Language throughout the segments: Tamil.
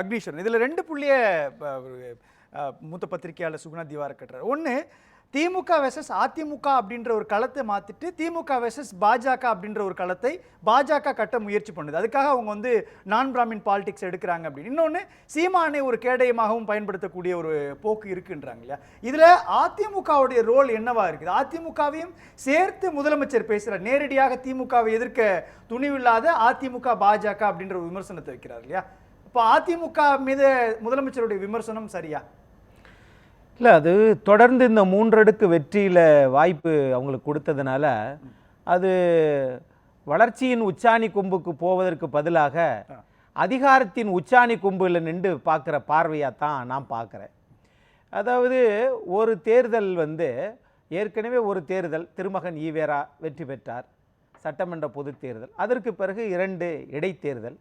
அக்னீஸ்வரன். இதில் ரெண்டு புள்ளிய மூத்த பத்திரிகையாளர் சுகுணா திவார கட்டுறார். ஒன்று திமுக வெசஸ் அதிமுக அப்படின்ற ஒரு களத்தை மாற்றிட்டு திமுக வெசஸ் பாஜக அப்படின்ற ஒரு களத்தை பாஜக கட்ட முயற்சி பண்ணுது. அதுக்காக அவங்க வந்து நான் பிராமின் பாலிடிக்ஸ் எடுக்கிறாங்க அப்படின்னு. இன்னொன்று சீமானை ஒரு கேடயமாகவும் பயன்படுத்தக்கூடிய ஒரு போக்கு இருக்குன்றாங்க இல்லையா? இதில் அதிமுகவுடைய ரோல் என்னவா இருக்குது? அதிமுகவையும் சேர்த்து முதலமைச்சர் பேசுகிறார் நேரடியாக திமுகவை எதிர்க்க துணிவில்லாத அதிமுக பாஜக அப்படின்ற ஒரு விமர்சனத்தை வைக்கிறார் இல்லையா? இப்போ அதிமுக மீது முதலமைச்சருடைய விமர்சனம் சரியா? இல்லை அது தொடர்ந்து இந்த மூன்றடுக்கு வெற்றியில் வாய்ப்பு அவங்களுக்கு கொடுத்ததுனால அது வளர்ச்சியின் உச்சாணி கொம்புக்கு போவதற்கு பதிலாக அதிகாரத்தின் உச்சாணி கொம்பில் நின்று பார்க்குற பார்வையாக தான் நான் பார்க்குறேன். அதாவது ஒரு தேர்தல் வந்து ஏற்கனவே ஒரு தேர்தல் திருமகன் ஈவேரா வெற்றி பெற்றார். சட்டமன்ற பொதுத் தேர்தல். அதற்கு பிறகு இரண்டு இடைத்தேர்தல்.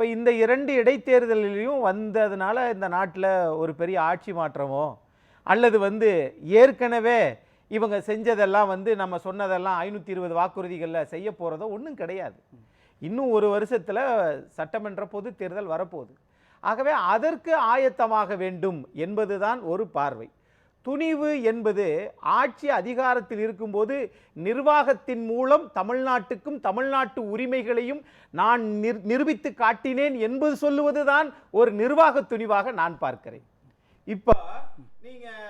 இப்போ இந்த இரண்டு இடைத்தேர்தலிலையும் வந்ததுனால இந்த நாட்டில் ஒரு பெரிய ஆட்சி மாற்றமோ அல்லது வந்து ஏற்கனவே இவங்க செஞ்சதெல்லாம் வந்து நம்ம சொன்னதெல்லாம் ஐநூற்றி இருபது வாக்குறுதிகளில் செய்ய போகிறதோ ஒன்றும் கிடையாது. இன்னும் ஒரு வருஷத்தில் சட்டமன்ற பொது தேர்தல் வரப்போகுது. ஆகவே அதற்கு ஆயத்தமாக வேண்டும் என்பதுதான் ஒரு பார்வை. துணிவு என்பது ஆட்சி அதிகாரத்தில் இருக்கும்போது நிர்வாகத்தின் மூலம் தமிழ்நாட்டுக்கும் தமிழ்நாட்டு உரிமைகளையும் நான் நிர் நிரூபித்து காட்டினேன் என்பது சொல்லுவதுதான் ஒரு நிர்வாக துணிவாக நான் பார்க்கிறேன். இப்போ நீங்கள்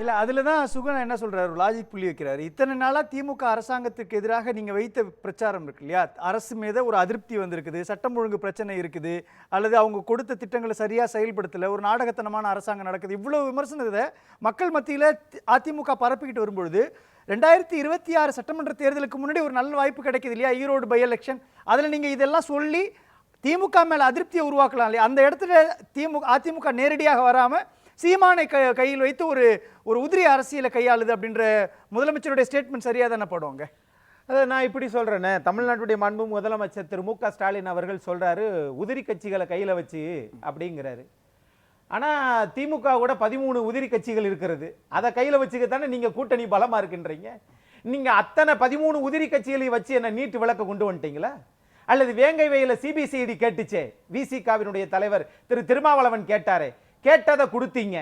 இல்ல அதுல தான் சுகன் என்ன சொல்றாரு? லாஜிக் புள்ளி வைக்கிறாரு. இத்தனை நாளா திமுக அரசாங்கத்துக்கு எதிராக நீங்க வைத்த பிரச்சாரம் இருக்கு இல்லையா? அரசு மீது ஒரு அதிருப்தி வந்திருக்குது சட்டம் ஒழுங்கு பிரச்சனை இருக்குது அல்லது அவங்க கொடுத்த திட்டங்களை சரியா செயல்படுத்தல ஒரு நாடகத்தனமான அரசாங்கம் நடக்குது. இவ்வளவு விமர்சனத்தை மக்கள் மத்தியில அதிமுக பரப்பிக்கிட்டு வரும்பொழுது ரெண்டாயிரத்தி இருபத்தி ஆறு சட்டமன்ற தேர்தலுக்கு முன்னாடி ஒரு நல்ல வாய்ப்பு கிடைக்குது இல்லையா? ஈரோடு பை எலெக்ஷன் அதுல நீங்க இதெல்லாம் சொல்லி திமுக மேல அதிருப்தியை உருவாக்கலாம் இல்லையா? அந்த இடத்துல திமுக அதிமுக நேரடியாக வராமல் சீமானை க கையில் வைத்து ஒரு ஒரு உதிரி அரசியலை கையாளுது அப்படின்ற முதலமைச்சருடைய ஸ்டேட்மெண்ட் சரியாக தானே படுவாங்க? அதை நான் இப்படி சொல்கிறேனே தமிழ்நாட்டுடைய மாண்பு முதலமைச்சர் திரு மு க ஸ்டாலின் அவர்கள் சொல்கிறாரு உதிரி கட்சிகளை கையில் வச்சு அப்படிங்கிறாரு. ஆனால் திமுக கூட பதிமூணு உதிரி கட்சிகள் இருக்கிறது. அதை கையில் வச்சுக்க தானே நீங்கள் கூட்டணி பலமாக இருக்கின்றீங்க? நீங்கள் அத்தனை பதிமூணு உதிரி கட்சிகளை வச்சு என்ன நீட்டு விளக்க கொண்டு வந்துட்டீங்களா? அல்லது வேங்கை வயலில் சிபிசிஐடி கேட்டுச்சே. விசிகாவினுடைய தலைவர் திரு திருமாவளவன் கேட்டாரே கேட்டதை கொடுத்தீங்க.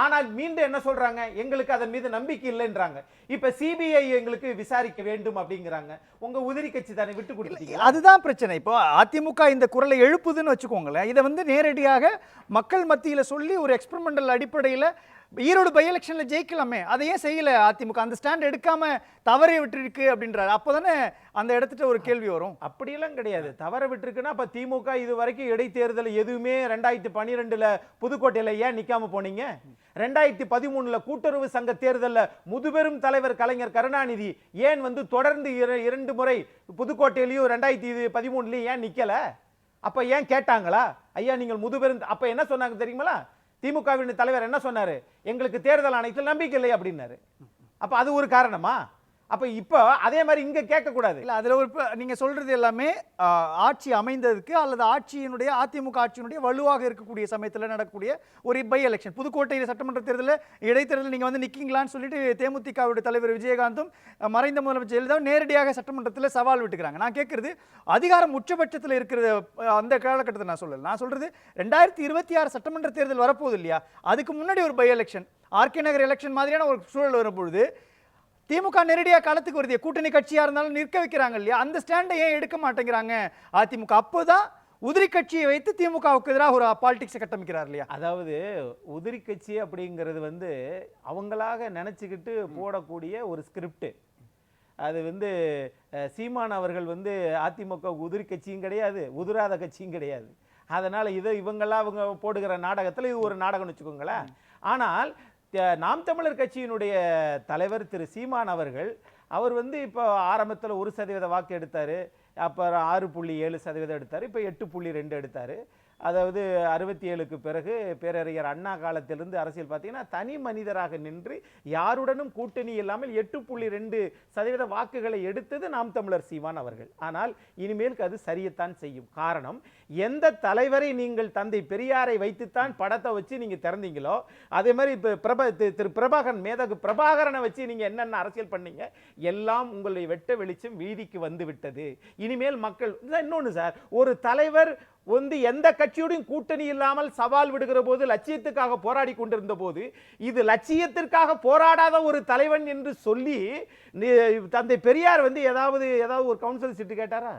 ஆனால் மீண்டும் என்ன சொல்றாங்க? எங்களுக்கு அதன் மீது நம்பிக்கை இல்லைன்றாங்க. இப்ப சிபிஐ எங்களுக்கு விசாரிக்க வேண்டும் அப்படிங்கிறாங்க. உங்க உதிரி கட்சி தானே விட்டு கொடுத்தீங்க அதுதான் பிரச்சனை. இப்போ அதிமுக இந்த குரலை எழுப்புதுன்னு வச்சுக்கோங்களேன். இதை வந்து நேரடியாக மக்கள் மத்தியில சொல்லி ஒரு எக்ஸ்பெரிமெண்டல் அடிப்படையில ஈரோடு பை எலெக்ஷனில் ஜெயிக்கலாமே. அதை ஏன் அதிமுக. அந்த ஸ்டாண்ட் எடுக்காம தவறை விட்டுருக்கு அப்படின்றாரு. அப்போதானே அந்த இடத்துட்டு ஒரு கேள்வி வரும். அப்படியெல்லாம் கிடையாது. தவற விட்டுருக்குன்னா அப்போ திமுக இது வரைக்கும் இடைத்தேர்தல் எதுவுமே ரெண்டாயிரத்தி பன்னிரெண்டில் புதுக்கோட்டையில் ஏன் நிற்காம போனீங்க? ரெண்டாயிரத்தி பதிமூணில் கூட்டுறவு சங்க தேர்தலில் முதுபெரும் தலைவர் கலைஞர் கருணாநிதி ஏன் வந்து தொடர்ந்து இர- இரண்டு முறை புதுக்கோட்டையிலையும் ரெண்டாயிரத்தி பதிமூணுலையும் ஏன் நிற்கலை அப்போ ஏன் கேட்டாங்களா? ஐயா நீங்கள் முதுபெரும் அப்போ என்ன சொன்னாங்க தெரியுங்களா? திமுகவின் தலைவர் என்ன சொன்னார்? எங்களுக்கு தேர்தல் ஆணையத்தில் நம்பிக்கை இல்லை அப்படின்னாரு. அப்போ அது ஒரு காரணமா? அப்போ இப்போ அதே மாதிரி இங்கே கேட்கக்கூடாது. இல்லை அதில் ஒரு நீங்கள் சொல்கிறது எல்லாமே ஆட்சி அமைந்ததுக்கு அல்லது ஆட்சியினுடைய அதிமுக ஆட்சியினுடைய வலுவாக இருக்கக்கூடிய சமயத்தில் நடக்கக்கூடிய ஒரு பை எலெக்ஷன். புதுக்கோட்டை சட்டமன்ற தேர்தலில் இடைத்தேர்தலில் நீங்கள் வந்து நிற்கிங்களான்னு சொல்லிட்டு தேமுதிகவுடைய தலைவர் விஜயகாந்தும் மறைந்த முதலமைச்சர் ஜெயலலிதாவும் நேரடியாக சட்டமன்றத்தில் சவால் விட்டுக்கிறாங்க. நான் கேட்குறது அதிகாரம் உச்சபட்சத்தில் இருக்கிற அந்த காலகட்டத்தை நான் சொல்லலை. நான் சொல்கிறது ரெண்டாயிரத்தி இருபத்தி ஆறு சட்டமன்ற தேர்தல் வரப்போகுது இல்லையா? அதுக்கு முன்னாடி ஒரு by election. RK Nagar election மாதிரியான ஒரு சூழல் வரும்பொழுது திமுக நேரடியாக களத்துக்கு வருது. கூட்டணி கட்சியா இருந்தாலும் நிற்க வைக்கிறாங்க இல்லையா? அந்த ஸ்டாண்டை ஏன் எடுக்க மாட்டேங்கிறாங்க? அதிமுக அப்போதான் உதிரி கட்சியை வைத்து திமுகவுக்கு எதிராக ஒரு பாலிடிக்ஸை கட்டமைக்கிறார் இல்லையா? அதாவது உதிரி கட்சி அப்படிங்கிறது வந்து அவங்களாக நினச்சிக்கிட்டு போடக்கூடிய ஒரு ஸ்கிரிப்ட் அது வந்து சீமான் அவர்கள் வந்து அதிமுக உதிரி கட்சியும் கிடையாது உதிராத கட்சியும் கிடையாது. அதனால் இதை இவங்கெல்லாம் அவங்க போடுகிற நாடகத்தில் இது ஒரு நாடகம்னு வச்சுக்கோங்களேன். ஆனால் நாம் தமிழர் கட்சியினுடைய தலைவர் திரு சீமான் அவர்கள் அவர் வந்து இப்போ ஆரம்பத்தில் ஒரு சதவீத வாக்கு எடுத்தார் அப்புறம் ஆறு புள்ளி ஏழு சதவீதம் எடுத்தார் இப்போ எட்டு புள்ளி ரெண்டு எடுத்தார். அதாவது அறுபத்தி ஏழுக்கு பிறகு பேரறிஞர் அண்ணா காலத்திலிருந்து அரசியல் பார்த்தீங்கன்னா தனி மனிதராக நின்று யாருடனும் கூட்டணி இல்லாமல் எட்டு புள்ளி ரெண்டு சதவீத வாக்குகளை எடுத்தது நாம் தமிழர் சீமான் அவர்கள். ஆனால் இனிமேலுக்கு அது சரியத்தான் செய்யும். காரணம் எந்த தலைவரை நீங்கள் தந்தை பெரியாரை வைத்துத்தான் படத்தை வச்சு நீங்கள் திறந்தீங்களோ அதே மாதிரி இப்போ பிரபா திரு பிரபாகரன் மேதகு பிரபாகரனை வச்சு நீங்கள் என்னென்ன அரசியல் பண்ணீங்க எல்லாம் உங்களுடைய வெட்ட வெளிச்சம் வீதிக்கு வந்து விட்டது. இனிமேல் மக்கள் இன்னொன்று சார் ஒரு தலைவர் வந்து எந்த கட்சியோடையும் கூட்டணி இல்லாமல் சவால் விடுகிற போது லட்சியத்துக்காக போராடி கொண்டிருந்த போது இது லட்சியத்திற்காக போராடாத ஒரு தலைவன் என்று சொல்லி தந்தை பெரியார் வந்து ஏதாவது ஏதாவது ஒரு கவுன்சில் சீட்டு கேட்டாரா?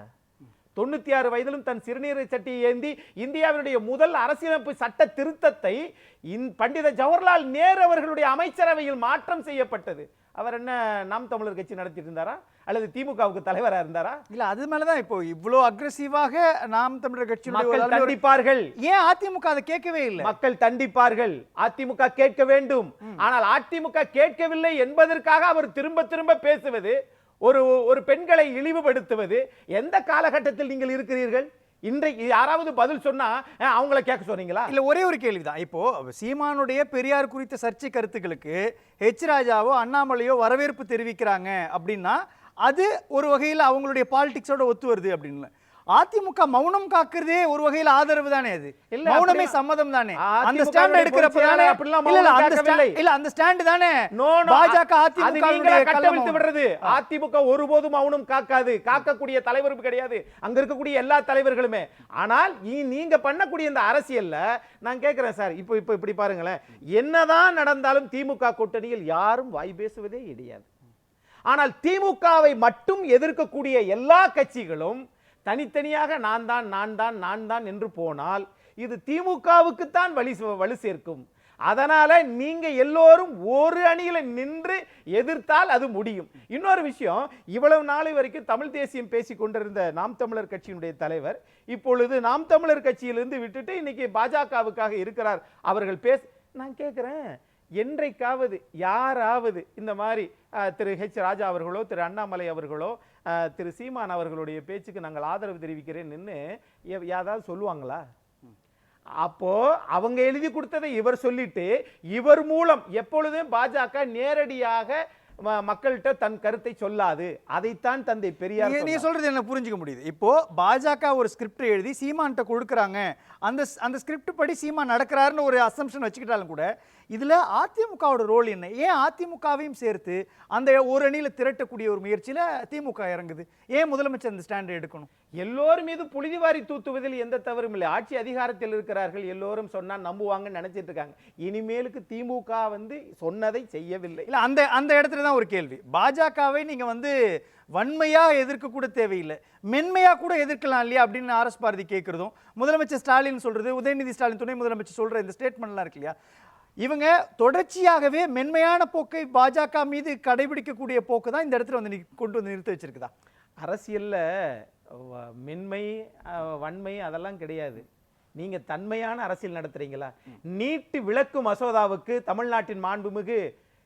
தொண்ணூத்தி ஆறு வயதிலும் தன் சிறுநீரை சட்டியை ஏந்தி இந்தியாவினுடைய முதல் அரசியலமைப்பு சட்ட திருத்தத்தை இந் பண்டித ஜவஹர்லால் நேரு அவர்களுடைய அமைச்சரவையில் மாற்றம் செய்யப்பட்டது. அவர் என்ன நாம் தமிழர் கட்சி நடத்திட்டு இருந்தாரா? அல்லது திமுகவுக்கு தலைவரா இருந்தாரா? இல்ல அது மேலதான் இப்போ இவ்வளோ அக்ரெசிவாக நாம் தமிழர் ஒரு மக்கள் தண்டிப்பார்கள். ஏன் அதிமுக அதை கேட்கவே இல்லை? மக்கள் தண்டிப்பார்கள். அதிமுக கேட்க வேண்டும். ஆனால் அதிமுக கேட்கவில்லை என்பதற்காக அவர் திரும்ப திரும்ப பேசுவது ஒரு ஒரு பெண்களை இழிவுபடுத்துவது எந்த காலகட்டத்தில் நீங்கள் இருக்கிறீர்கள்? இன்றைக்கு யாராவது பதில் சொன்னா அவங்கள கேட்க சொன்னீங்களா? இல்ல ஒரே ஒரு கேள்விதான். இப்போ சீமானுடைய பெரியார் குறித்த சர்ச்சை கருத்துக்களுக்கு ஹெச் ராஜாவோ அண்ணாமலையோ வரவேற்பு தெரிவிக்கிறாங்க அப்படின்னா அது ஒரு வகையில் அவங்களுடைய பாலிடிக்ஸோட ஒத்து வருது அப்படின்னு அதிமுக மௌனம் காக்குறதே ஒரு வகையில் ஆதரவு தானே அது. இல்ல, மௌனமே சம்மதம் தானே. அந்த ஸ்டாண்ட் எடுக்கிறப்ப தானே? இல்ல அந்த இல்ல அந்த ஸ்டாண்ட் தானே? பாஜக அதிமுக கட்டவிழ்த்து விடுறது. அதிமுக ஒருபோதும் மௌனம் காக்காது. காக்கக்கூடிய தலைவரும் கிடையாது. அங்க இருக்கக்கூடிய எல்லா தலைவர்களுமே. ஆனால் நீங்க பண்ணக்கூடிய இந்த அரசியல்ல நான் கேட்கிறேன் சார் இப்போ இப்போ இப்படி பாருங்களேன். என்னதான் நடந்தாலும் திமுக கூட்டணியில் யாரும் வாய் பேசுவதே கிடையாது ஆனால் திமுகவை மட்டும் எதிர்க்கக்கூடிய எல்லா கட்சிகளும் தனித்தனியாக நான் தான் நான் தான் நான் தான் என்று போனால் இது திமுகவுக்குத்தான் வலி வலு சேர்க்கும். அதனால் நீங்கள் எல்லோரும் ஒரு அணியில் நின்று எதிர்த்தால் அது முடியும். இன்னொரு விஷயம் இவ்வளவு நாளை வரைக்கும் தமிழ் தேசியம் பேசி கொண்டிருந்த நாம் தமிழர் கட்சியினுடைய தலைவர் இப்பொழுது நாம் தமிழர் கட்சியிலிருந்து விட்டுட்டு இன்னைக்கு பாஜகவுக்காக இருக்கிறார். அவர்கள் பேச நான் கேட்குறேன் என்றைக்காவது யாராவது இந்த மாதிரி திரு ஹெச் ராஜா அவர்களோ திரு அண்ணாமலை அவர்களோ திரு சீமான் அவர்களுடைய பேச்சுக்கு நாங்கள் ஆதரவு தெரிவிக்கிறேன் நின்று யாராவது சொல்லுவாங்களா? அப்போ அவங்க எழுதி கொடுத்ததை இவர் சொல்லிட்டு இவர் மூலம் எப்பொழுதும் பாஜக நேரடியாக மக்கள்கிட்ட தன் கருத்தை சொல்லாது. அதைத்தான் தந்தை பெரியார் சொன்னார். சொல்றது எனக்கு புரிஞ்சுக்க முடியுது? இப்போ பாஜக ஒரு ஸ்கிரிப்ட் எழுதி சீமான்ட்ட கொடுக்குறாங்க. அந்த அந்த ஸ்கிரிப்ட் படி சீமான் நடக்கிறாருன்னு ஒரு அசம்ஷன் வச்சுக்கிட்டாலும் கூட இதுல அதிமுகவோட ரோல் என்ன? ஏன் அதிமுகவையும் சேர்த்து அந்த ஒரு அணியில திரட்டக்கூடிய ஒரு முயற்சியில திமுக இறங்குது? ஏன் முதலமைச்சர் அந்த ஸ்டாண்ட் எடுக்கணும்? எல்லோரும் மீது புழுதி வாரி தூத்துவதில் எந்த தவறும் இல்லை. ஆட்சி அதிகாரத்தில் இருக்கிறார்கள். எல்லோரும் சொன்னா நம்புவாங்கன்னு நினைச்சிட்டு இருக்காங்க. இனிமேலுக்கு திமுக வந்து சொன்னதை செய்யவில்லை. இல்ல அந்த அந்த இடத்துல தான் ஒரு கேள்வி. பாஜகவை நீங்க வந்து வன்மையா எதிர்க்க கூட தேவையில்லை. மென்மையா கூட எதிர்க்கலாம் இல்லையா அப்படின்னு ஆர்எஸ் பாரதி கேட்கிறதும் முதலமைச்சர் ஸ்டாலின் சொல்றது உதயநிதி ஸ்டாலின் துணை முதலமைச்சர் சொல்ற இந்த ஸ்டேட்மெண்ட்லாம் இருக்கு இல்லையா? இவங்க தொடர்ச்சியாகவே மென்மையான போக்கை பாஜக மீது கடைபிடிக்கக்கூடிய போக்கு தான் இந்த இடத்துல வந்து கொண்டு வந்து நிறுத்தி வச்சிருக்குதா? அரசியல்ல மென்மை வன்மை அதெல்லாம் கிடையாது. நீங்க தன்மையான அரசியல் நடத்துறீங்களா? நீட்டு விளக்கு மசோதாவுக்கு தமிழ்நாட்டின் மாண்புமிகு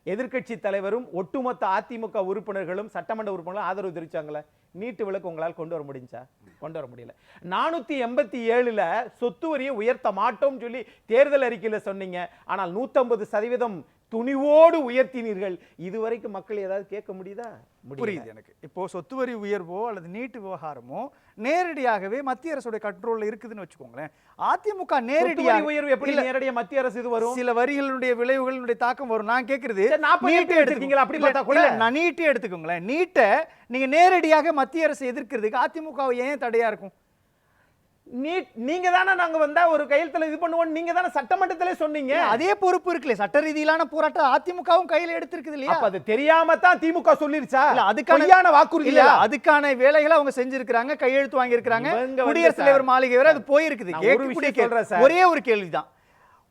எதிர்க்கட்சி தலைவரும் ஒட்டுமொத்த அதிமுக உறுப்பினர்களும் சட்டமன்ற உறுப்பினர்களும் ஆதரவு தெரிவிச்சாங்களே? நீட்டு விளக்கு உங்களால் கொண்டு வர முடிஞ்சா? கொண்டு வர முடியல. நானூத்தி எண்பத்தி ஏழுல சொத்து வரியை உயர்த்த மாட்டோம்னு சொல்லி தேர்தல் அறிக்கையில் சொன்னீங்க. ஆனால் 150 சதவீதம் துணிவோடு உயர்த்தினீர்கள். இதுவரைக்கும் மக்கள் ஏதாவது கேட்க முடியுதா. புரியுது எனக்கு. இப்போ சொத்து வரி உயர்வோ அல்லது நீட்டு விவகாரமோ நேரடியாகவே மத்திய அரசுடைய கண்ட்ரோல்ல இருக்குதுன்னு வச்சுக்கோங்களேன். அதிமுக நேரடியாக உயர்வு எப்படி? இல்ல, நேரடியா மத்திய அரசு இது வரும்? சில வரிகளுடைய விளைவுகளுடைய தாக்கம் வரும். நான் 40 நீட்டை எப்படி வச்சிருக்கீங்களா? அப்படி பார்த்தா கூட? நான் நீட்டே எடுத்துக்கோங்களேன். நீட்டை நீங்க நேரடியாக மத்திய அரசு எதிர்க்கிறதுக்கு அதிமுக ஏன் தடையா இருக்கும்? நீட் நீங்க தானே நாங்க வந்தா ஒரு கையெழுத்துல இது பண்ணுவோம் நீங்க தானே சட்டமன்றத்திலே சொன்னீங்க? அதே பொறுப்பு இருக்குல்ல. சட்ட ரீதியிலான போராட்டம் அதிமுகவும் கையில எடுத்திருக்குது இல்லையா? அது தெரியாம தான் திமுக சொல்லிருச்சா? இல்ல அதுக்கான பொய்யான இல்ல, அதுக்கான வேலைகளை அவங்க செஞ்சிருக்காங்க கையெழுத்து வாங்கியிருக்காங்க குடியரசுத் தலைவர் மாளிகை வரை அது போயிருக்குது. ஒரே ஒரு கேள்விதான்.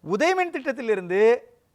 உதயமின் திட்டத்திலிருந்து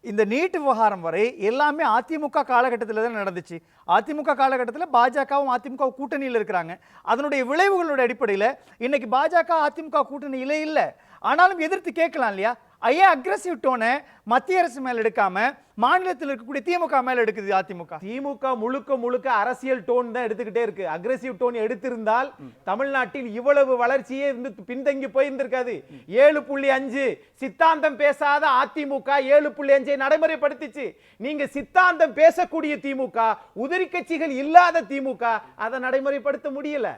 இந்த நீட் விவகாரம் வரை எல்லாமே அதிமுக காலகட்டத்தில் தான் நடந்துச்சு. அதிமுக காலகட்டத்தில் பாஜகவும் அதிமுக கூட்டணியில் இருக்கிறாங்க. அதனுடைய விளைவுகளுடைய அடிப்படையில் இன்னைக்கு பாஜக அதிமுக கூட்டணியிலே இல்லை. ஆனாலும் எதிர்த்து கேட்கலாம் இல்லையா? ஐயா அக்ரஸிவ் டோனை மத்திய அரசு மேல எடுக்காம மாநிலத்தில் இருக்கக்கூடிய திமுக மேல எடுக்குது அதிமுக. திமுக முழுக்க முழுக்க அரசியல் டோன் தான் எடுத்துக்கிட்டே இருக்கு. அக்ரெசிவ் டோன் எடுத்திருந்தால் தமிழ்நாட்டில் இவ்வளவு வளர்ச்சியே இருந்து பின்தங்கி போயிருந்திருக்காது. ஏழு புள்ளி அஞ்சு சித்தாந்தம் பேசாத அதிமுக ஏழு புள்ளி அஞ்சை நடைமுறைப்படுத்திச்சு. நீங்க சித்தாந்தம் பேசக்கூடிய திமுக உதிரி கட்சிகள் இல்லாத திமுக அதை நடைமுறைப்படுத்த முடியல.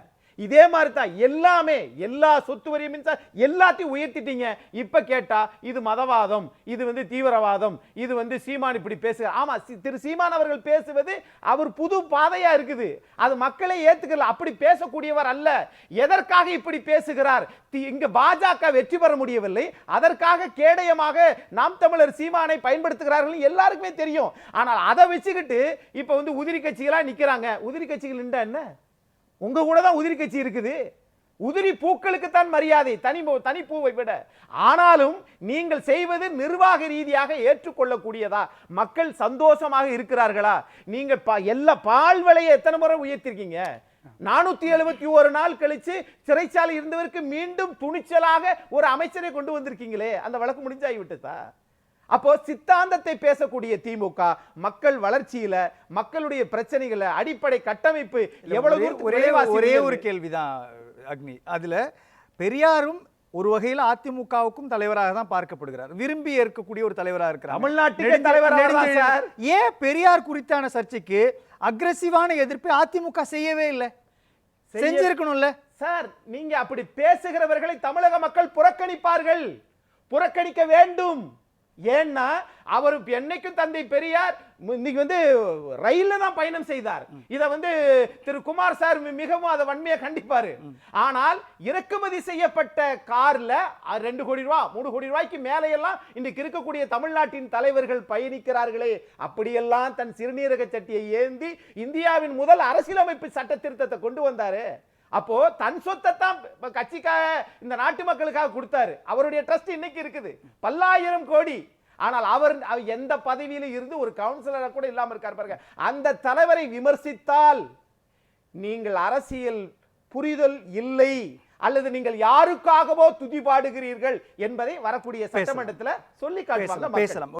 இதே மாதிரி தான் எல்லாமே எல்லா சொத்து வரி மின்சார எல்லாத்தையும் உயர்த்திட்டீங்க. இப்போ கேட்டால் இது மதவாதம் இது வந்து தீவிரவாதம் இது வந்து சீமான் இப்படி பேசு ஆமாம் திரு சீமான் அவர்கள் பேசுவது அவர் புது பாதையாக இருக்குது. அது மக்களை ஏற்றுக்கல அப்படி பேசக்கூடியவர் அல்ல. எதற்காக இப்படி பேசுகிறார்? தி- பாஜக வெற்றி பெற முடியவில்லை. அதற்காக கேடயமாக நாம் தமிழர் சீமானை பயன்படுத்துகிறார்கள் எல்லாருக்குமே தெரியும். ஆனால் அதை வச்சுக்கிட்டு இப்போ வந்து உதிரி கட்சிகளாக நிற்கிறாங்க உதிரி கட்சிகள் என்ன? உங்க கூட தான் உதிரி கட்சி இருக்குது. உதிரி பூக்களுக்குத்தான் மரியாதை தனி பூ- தனி பூவை விட. ஆனாலும் நீங்கள் செய்வது நிர்வாக ரீதியாக ஏற்றுக்கொள்ளக்கூடியதா? மக்கள் சந்தோஷமாக இருக்கிறார்களா? நீங்கள் பா- எல்லா பால் விலையை எத்தனை முறை உயர்த்திருக்கீங்க? நானூத்தி எழுபத்தி ஒரு நாள் கழிச்சு சிறைச்சாலை இருந்தவருக்கு மீண்டும் துணிச்சலாக ஒரு அமைச்சரை கொண்டு வந்திருக்கீங்களே. அந்த வழக்கு முடிஞ்சாகி விட்டதா அப்போ சித்தாந்தத்தை பேசக்கூடிய திமுக மக்கள் வளர்ச்சியில மக்களுடைய பிரச்சனைகளை அடிப்படை கட்டமைப்பு எவ்வளவு ஒரே- ஒரே ஒரே கேள்விதான் அக்னி. அதுல பெரியாரும் ஒரு வகையில் அதிமுகவுக்கும் தலைவராக தான் பார்க்கப்படுகிறார். விரும்பி ஏற்கக்கூடிய ஒரு தலைவராக இருக்கிறார். தமிழ்நாட்டுக்கே தலைவர். ஏன் பெரியார் குறித்தான சர்ச்சைக்கு அக்ரசிவான எதிர்ப்பை அதிமுக செய்யவே இல்லை? செஞ்சிருக்கணும்ல? சார் நீங்க அப்படி பேசுகிறவர்களை தமிழக மக்கள் புறக்கணிப்பார்கள். புறக்கணிக்க வேண்டும். ஏன்னா அவர் என்னைக்கும் தந்தை பெரியார் இன்னைக்கு வந்து ரயில்ல தான் பயணம் செய்தார். இத வந்து திரு குமார் சார் மிகவும் அதை வன்மையா கண்டிப்பாரு. ஆனால் இறக்குமதி செய்யப்பட்ட கார்ல ரெண்டு கோடி ரூபாய் மூணு கோடி ரூபாய்க்கு மேலே எல்லாம் இன்னைக்கு இருக்கக்கூடிய தமிழ்நாட்டின் தலைவர்கள் பயணிக்கிறார்களே அப்படியெல்லாம் தன் சிறுநீரக சட்டியை ஏந்தி இந்தியாவின் முதல் அரசியலமைப்பு சட்ட திருத்தத்தை கொண்டு வந்தாரு. அப்போ தன் சொத்தை தான் கட்சிக்காக இந்த நாட்டு மக்களுக்காக கொடுத்தாரு. அவருடைய ட்ரஸ்ட் இன்னைக்கு இருக்குது. பல்லாயிரம் கோடி. ஆனால் அவர் எந்த பதவியிலும் இருந்து ஒரு கவுன்சிலராக கூட இல்லாம இருக்கார் பாருங்க. அந்த தலைவரை விமர்சித்தால் நீங்கள் அரசியல் புரிதல் இல்லை அல்லது நீங்கள் யாருக்காகவோ துதி பாடுகிறீர்கள் என்பதை வரக்கூடிய சட்டமன்றத்தில் சொல்லி காட்டுவாங்க. பேசலாம்.